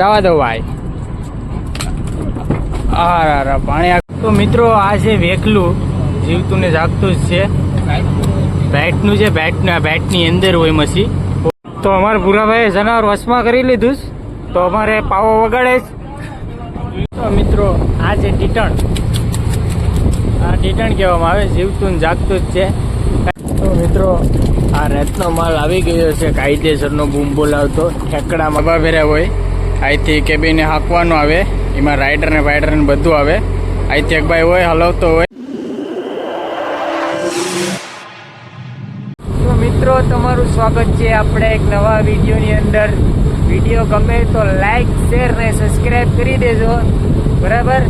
જવા દો ભાઈ. આ પાણી તો મિત્રો, આ છે વેકલું. જીવતું ને જાગતું જ છે. બેટનું છે બેટ બેટની અંદર હોય મસી. તો અમારે ભૂરાભાઈએ જનાવર વસમાં કરી લીધું છે. તો અમારે પાવો વગાડે જ મિત્રો, આ છે ટીટણ. આ ટીટણ કહેવામાં આવે જીવતું ને જાગતું જ છે. તો મિત્રો, આ રેતનો માલ આવી ગયો છે, કાયદેસરનો બૂમ બોલાવતો ઠેકડા મબા ભર્યા હોય. અહીંથી કેબીને હાંકવાનું આવે. એમાં રાઇડર ને વાઇડર ને બધું આવે. અહીંથી એક ભાઈ હોય, હલાવતો હોય. મિત્રો, તમારું સ્વાગત છે આપણે એક નવા વિડીયોની અંદર. વીડિયો ગમે તો લાઈક શેર ને સબસ્ક્રાઈબ કરી દેજો. બરાબર?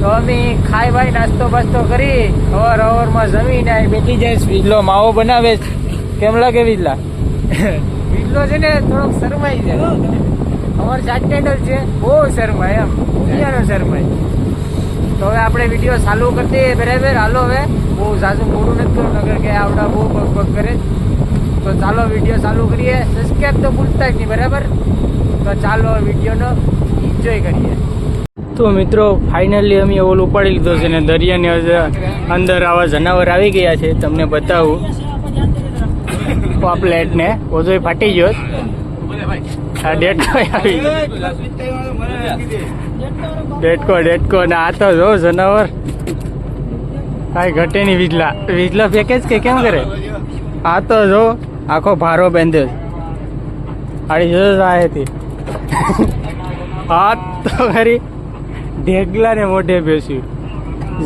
તો અમે ખાઈ ભાઈ નાસ્તો બાસ્તો કરી અવાર અવરમાં જમીને બેઠી જાય વીજલો માવો બનાવે કેમ લાગે વીજલા વીજલો છે ને થોડોક શરમાઈ જાય. અમારો ચાર્ટેન્ડર છે. બહુ શરમાય એમ. દુનિયાનો શરમાય તો હવે આપણે વીડિયો ચાલુ કરી દઈએ બરાબર. હાલો હવે. બહુ ઝાઝું મોડું નથી કરવું નગર કે આવડા બહુ પગ પગ કરે. તો ચાલો વીડિયો ચાલુ કરીએ. સબસ્ક્રાઈબ તો ભૂલતા જ નહીં બરાબર? તો ચાલો વિડીયોનો એન્જોય કરીએ. તો મિત્રો ફાઇનલી અમે ઓલ ઉપાડી લીધો છે ને દરિયાની અંદર આવા જનાવર આવી ગયા છે. તમને બતાવું. પોપલેટ ને ઓઝોય ફાટી ગયો. આ ડેટકો આવી ડેટકો ડેટકો ને આ તો જો જનાવર. કાંઈ ઘટે નહીં વીજલા વીજલા ફેંકે જ કે કેમ કરે? આ તો જો આખો ભારો બેંધ્યો આડી જો આ હતી. આ તો ખરી ઢેગલાને મોઢે બેસ્યું.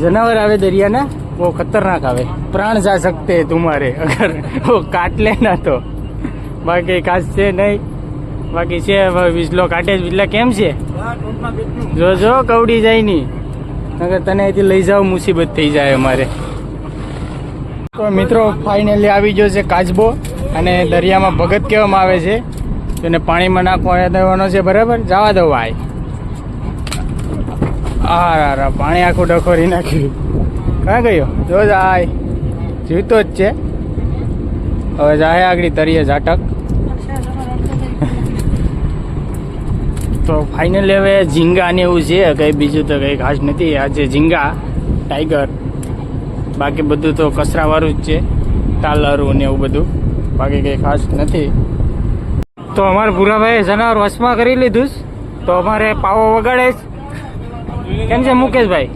જનાવર આવે દરિયાના, બહુ ખતરનાક આવે. પ્રાણ જા શકતે તુમારે અગર ઓ કાટલે ના તો. બાકી કાચ છે નહીં. બાકી છે હવે વીજલો કાઢે જ વીજલા કેમ છે? જો જો કવડી જાય નહીં. નગર તને અહીંથી લઈ જાવ મુસીબત થઈ જાય અમારે. તો મિત્રો ફાઇનલી આવી ગયો છે કાચબો અને દરિયામાં ભગત કહેવામાં આવે છે. તેને પાણીમાં નાખવા દેવાનો છે બરાબર? જવા દો ભાઈ. આ રા રા પાણી આખું ડખોરી નાખ્યું. ક્યાં ગયો? જો જાય. જીવતો જ છે. હવે જાય આગળ તરીએ ઝાટક. તો ફાઇનલી હવે ઝીંગા ને એવું છે, કંઈ બીજું તો કંઈ ખાસ નથી. આજે ઝીંગા ટાઈગર બાકી બધું તો કચરાવાળું જ છે, તાલરું ને એવું બધું. બાકી કંઈ ખાસ નથી. તો અમારે ભૂરાભાઈએ જનાવર વશમાં કરી લીધું છે. તો અમારે પાવો વગાડે જ કેમ છે મુકેશભાઈ?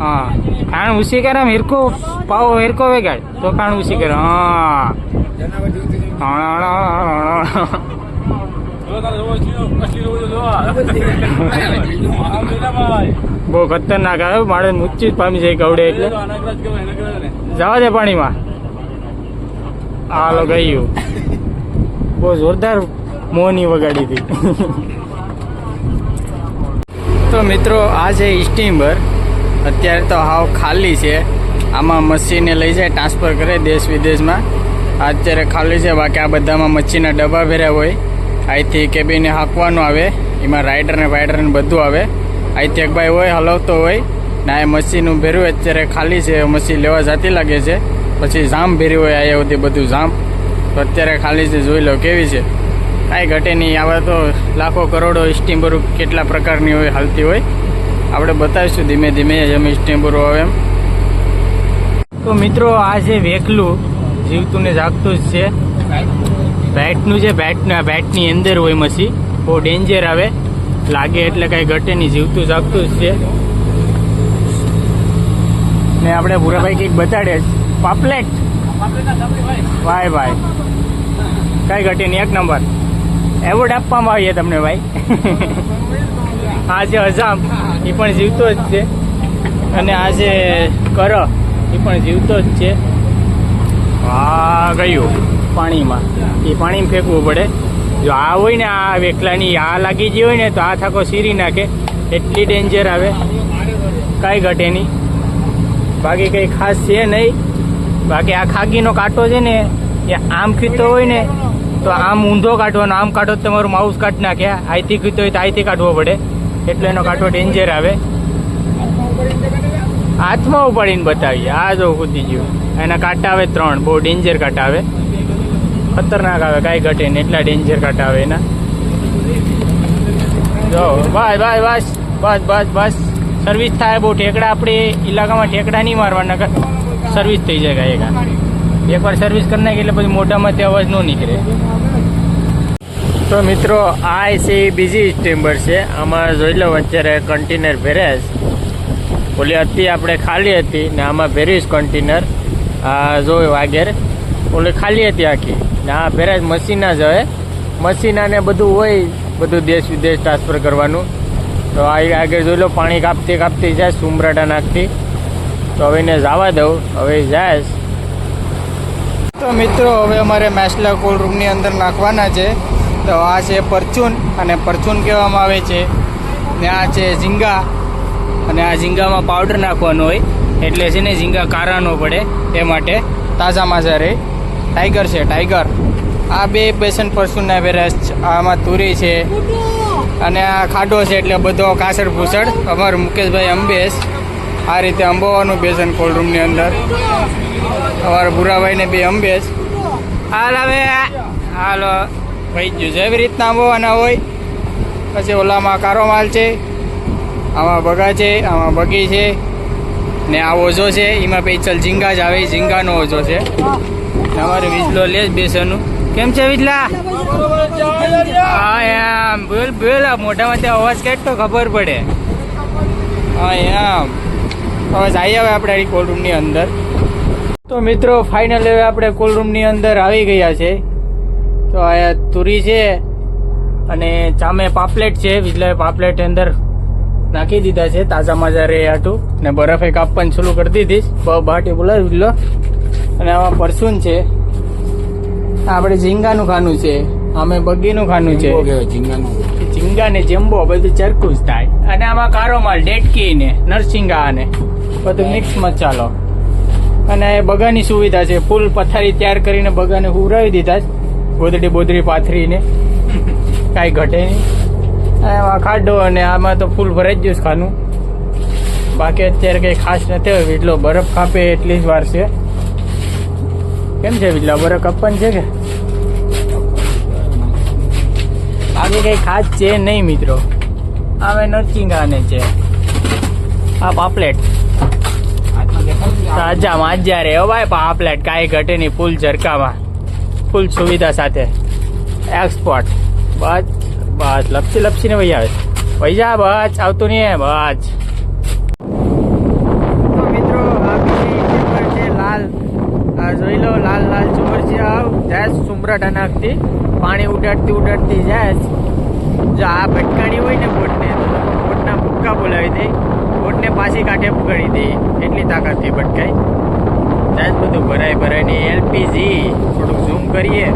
હા. ખાણ ઉસી કરે હિરકો પાવો હિરકો વેગાડ. તો ખાણ ઉસી કરે. હા. બહુ ખતરનાક આવે મારે મુચ્ચી જ પામી જાય ગવડે એટલે. જવા દે પાણીમાં. હાલો ગયું બહુ જોરદાર મોની વગાડી હતી. તો મિત્રો, આ છે સ્ટીમર અત્યારે તો હાવ ખાલી છે. આમાં મચ્છીને લઈ જાય, ટ્રાન્સફર કરે દેશ વિદેશમાં. અત્યારે ખાલી છે, બાકી આ બધામાં મચ્છીના ડબ્બા ભર્યા હોય. અહીંથી કેબીને હાંકવાનું આવે. એમાં રાઇડર ને વાઇડર ને બધું આવે. અહીંથી એક ભાઈ હોય, હલાવતો હોય, ને આ મચ્છીનું ભેર્યું અત્યારે ખાલી છે મસી લેવા જાતી લાગે છે. પછી જામ ભેર્યું હોય, અહીંયા સુધી બધું જામ. તો અત્યારે ખાલી છે, જોઈ લો કેવી છે. કાંઈ ઘટે નહીં. આવા તો લાખો કરોડો સ્ટીમરો કેટલા પ્રકારની હોય, હાલતી હોય. આપણે બતાવીશું ધીમે ધીમે એમ સ્ટીમરો આવે એમ. તો મિત્રો, આ છે વેકલું જીવતું ને જાગતું જ છે. બેટનું છે બેટના બેટની અંદર હોય મસી. બહુ ડેન્જર આવે. લાગે એટલે કાંઈ ઘટે નહીં, જીવતું જાગતું જ છે. ને આપણે ભૂરાભાઈ કંઈક બતાડે પાપલેટ ભાઈ ભાઈ. કાંઈ ઘટે નહીં, એક નંબર. એવોર્ડ આપવામાં આવીએ તમને ભાઈ. આ જે અઝામ એ પણ જીવતો જ છે. અને આ જે કર. એ પણ જીવતો જ છે. આ ગયું. પાણીમાં. એ પાણીમાં ફેંકવું પડે. જો આ હોય ને આ વેકલાની આ લાગી ગઈ હોય ને, તો આ થાકો સીરી નાખે. એટલી ડેન્જર આવે. કાંઈ ઘટે નહીં. બાકી કંઈ ખાસ છે નહીં. બાકી આ ખાગીનો કાંટો છે ને, એ આમ ખીતો હોય ને, તો આમ ઊંધો કાઢવાનો. આમ કાઢો તો તમારું માઉસ કાઢી નાખે. આઈથી ખીતો હોય તો આઈથી કાઢવો પડે. એટલે એનો કાંટો ડેન્જર આવે. હાથમાં ઉપાડીને બતાવીએ. આ જો કૂદી ગયું. એના કાંટા આવે ત્રણ. બહુ ડેન્જર કાંટા આવે. ખતરનાક આવે, કાંઈ ઘટે ને એટલા ડેન્જર કાંટા આવે એના. જો ભાઈ ભાઈ બસ બસ બસ બસ. સર્વિસ થાય બહુ, ઠેકડા આપણે ઇલાકામાં ઠેકડા નહીં મારવાના સર્વિસ થઈ જાય ગાયકા એકવાર સર્વિસ કરી નાખી એટલે પછી તે અવાજ ન નીકળે. તો મિત્રો, આ છે બીજી સ્ટીમર છે. આમાં જોઈ લો, અત્યારે કન્ટેનર ભેરેસ ઓલી હતી આપણે ખાલી હતી ને આમાં ભેરીશ કન્ટેનર આ જો વાગેર ઓલી ખાલી હતી આખી. ને આ ભેરેસ મશીના જ હવે મશીનાને બધું હોય, બધું દેશ વિદેશ ટ્રાન્સફર કરવાનું. તો આ આગળ જોઈ લો, પાણી કાપતી કાપતી જાય, સુમરાટા નાખતી. તો હવે એને જવા દઉં, હવે જાય. તો મિત્રો, હવે અમારે મેસલા કોલ્ડ રૂમની અંદર નાખવાના છે. તો આ છે પરચૂન, અને પરચૂન કહેવામાં આવે છે. ને આ છે ઝીંગા, અને આ ઝીંગામાં પાવડર નાખવાનો હોય. એટલે છે ને ઝીંગા કારા ન પડે, એ માટે તાજા માજા રહે. ટાઈગર છે ટાઈગર આ બે બેસન પરચૂનના વેરાસ આમાં તુરી છે. અને આ ખાડો છે એટલે બધો કાસર ભૂસડ અમારું મુકેશભાઈ અંબેશ આ રીતે અંબોવાનું બેસન કોલ્ડ અંદર. અમારા ભૂરાભાઈને બે અંબેશ. હાલ હવે હાલો ભાઈ ગયું છે. એવી રીતના અંબોવાના હોય. પછી ઓલામાં કારો માલ છે. આમાં બગા છે, આમાં બગી છે. ને આ ઓઝો છે. એમાં પેચલ ઝીંગા જ આવે. ઝીંગાનો ઓઝો છે. ને અમારે વીજલો લે જ બેસવાનું. કેમ છે વીજલા? હા, એમ. બોલ બોલ. મોઢામાં મોઢામાંથી અવાજ કેટલો ખબર પડે. હા, એમ. હવે જઈએ હવે આપણે આ કોલ્ડ રૂમની અંદર. તો મિત્રો, ફાઇનલ હવે આપણે કોલ્ડ રૂમની અંદર આવી ગયા છે. તો આ તુરી છે અને ચામે પાપલેટ છે. વીજલાએ પાપલેટ અંદર નાખી દીધા છે તાજા માજા રે હતું ને બરફે કાપવાની ચાલુ કરી દીધી બ બાટી બોલાવી લો. અને આમાં પરસૂન છે. આપણે ઝીંગાનું ખાનું છે. અમે બગીનું ખાનું છે. ઝીંગા ને જેમ્બો બધું ચરખું જ થાય. અને આમાં કારો માલ ડેટકી ને નરસિંગા ને બધું મિક્સ મસાલો અને બગાની સુવિધા છે. ફૂલ પથારી તૈયાર કરીને બગાને ઉરાવી દીધા ગોદડી બોદડી પાથરીને. કાંઈ ઘટે નહીં. આમાં ખાડો અને આમાં તો ફૂલ ભરાઈ ગયું ખાનું. બાકી અત્યારે કંઈ ખાસ નથી હોય. વીટલો બરફ કાપે એટલી જ વાર છે. કેમ છે વીટલા બરફ કાપવાની છે કે? બાકી કંઈ ખાસ છે નહીં મિત્રો. આમે નરસિંગાને છે. આ પાપલેટ. તાજા માજા રે ભાઈ પાપલેટ કાંઈ ઘટે નહીં ફૂલ ઝરકામાં. ફૂલ સુવિધા સાથે. એક્સપોર્ટ બસ. બસ, લપસી લપસીને ભાઈ આવે પૈસા બસ, આવતું નહીં બસ. મિત્રો છે, લાલ જોઈ લો, લાલ લાલ ચુમર છે, આવ. જાય સુમરાટા નાખતી પાણી ઉડાડતી ઉડાડતી જાય જો આ ભટકાણી હોય ને બોટને, બોટના ભૂક્કા બોલાવી દે. બોટને પાછી કાંઠે પકડી દે. એટલી તાકાતથી ભટકાય. જાય બધું ભરાય ભરાય ને એલપીજી થોડુંક ઝૂમ કરીએ.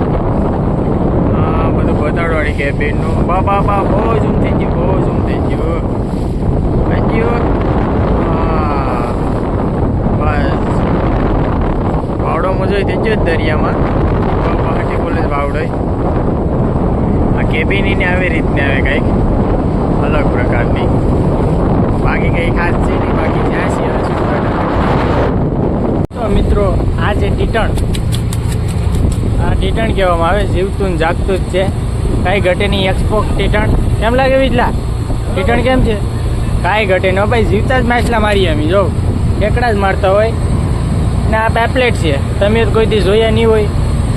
બધું કે બેનનું. બા બા બા, બહુ જ થઈ ગયું બહુ જ થઈ ગયું થઈ ગયું હા. બસ. વાવડો મજો થઈ ગયો જ દરિયામાં. પાર્ટી કોલેજ વાવડો આ કેબિની આવી રીતને આવે કંઈક. અલગ પ્રકારની. બાકી કંઈ ખાસ છે નહીં, બાકી જ્યાં છે તો મિત્રો, આ છે ટીટણ. આ ટીટણ કહેવામાં આવે, જીવતું જાગતું જ છે. કાંઈ ઘટે નહીં એક્સપોક ટેટણ. કેમ લાગે વિજલા ટેટણ કેમ છે? કાંઈ ઘટે ન ભાઈ, જીવતા જ માછલા મારીએ અમે, જો. એકડા જ મારતા હોય. ને આ પેપલેટ છે. તમે કોઈ દી જોયા નહીં હોય.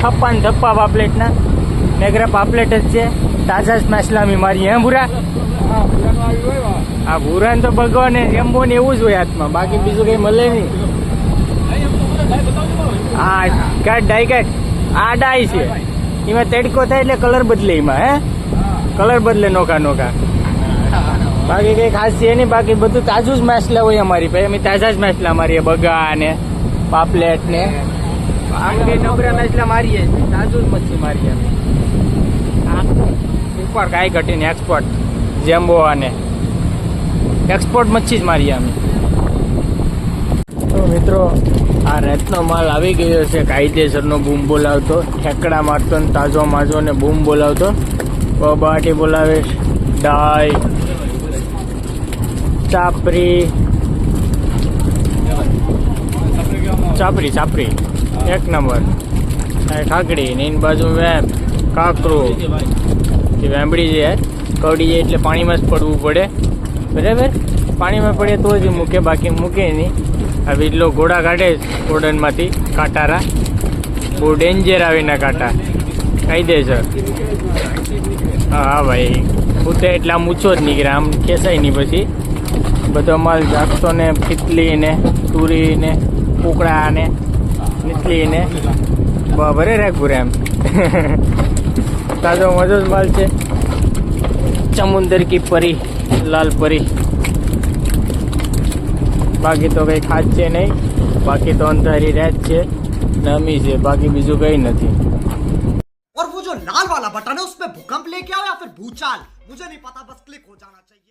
થપ્પા ને થપ્પા પાપલેટના નેગરા પાપલેટ જ છે. તાજા જ માછલા અમે મારીએ એમ ભૂરા? આ ભૂરા તો ભગવાન એમ્બો ને એવું જ હોય હાથમાં. બાકી બીજું કંઈ મળે નહીં. આ કાઢ ડાઈ કાઢ આ ડાઈ છે. એમાં તડકો થાય એટલે કલર બદલે એમાં હે? કલર બદલે નોકા નોકા બાકી કઈ ખાસ છે નહીં બાકી બધું તાજું જ માછલા હોય અમારી પાસે. અમે તાજા જ માછલા મારીએ બગા ને પાપલેટ ને. બાકી માછલા મારીએ તાજું જ મચ્છી મારીએ ઉપર કાંઈ ઘટીને એક્સપોર્ટ જેમ્બો અને એક્સપોર્ટ મચ્છી જ મારીએ અમે. તો મિત્રો આ રેતનો માલ આવી ગયો છે, કાયદેસરનો બૂમ બોલાવતો, ઠેકડા મારતો ને તાજો માજો ને બૂમ બોલાવતો. બબાટી બોલાવે ડાય. ચાપરી. ચાપરી ચાપરી. એક નંબર. ખાકડી ને બાજુ વેમ, કાકરું. એ વેંબડી છે કવડી જાય એટલે પાણીમાં જ પડવું પડે. બરાબર? પાણીમાં પડે તો જ મૂકે, બાકી મૂકે નહીં. આ વીજલો ઘોડા કાઢે ઘોડનમાંથી કાંટારા. બહુ ડેન્જર આવીને કાંટા. કાયદેસર હા હા ભાઈ. ઉતે એટલે આમ ઊંચો જ નીકળે. આમ ખેંચાય નહીં પછી. બધો માલ જાગતો ને ફીતલી ને તુરી ને કુકડા ને નીતલી એમ તાજો મજો જ માલ છે. ચમુંદર કી પરી, લાલ પરી. બાકી તો કંઈ ખાસ છે નહીં બાકી તો અંધારી રાત છે નમી છે બાકી બીજું કંઈ નથી और वो जो लाल वाला बटन है उसमें भूकंप लेके आओ या फिर भूचाल मुझे नहीं पता बस क्लिक हो जाना चाहिए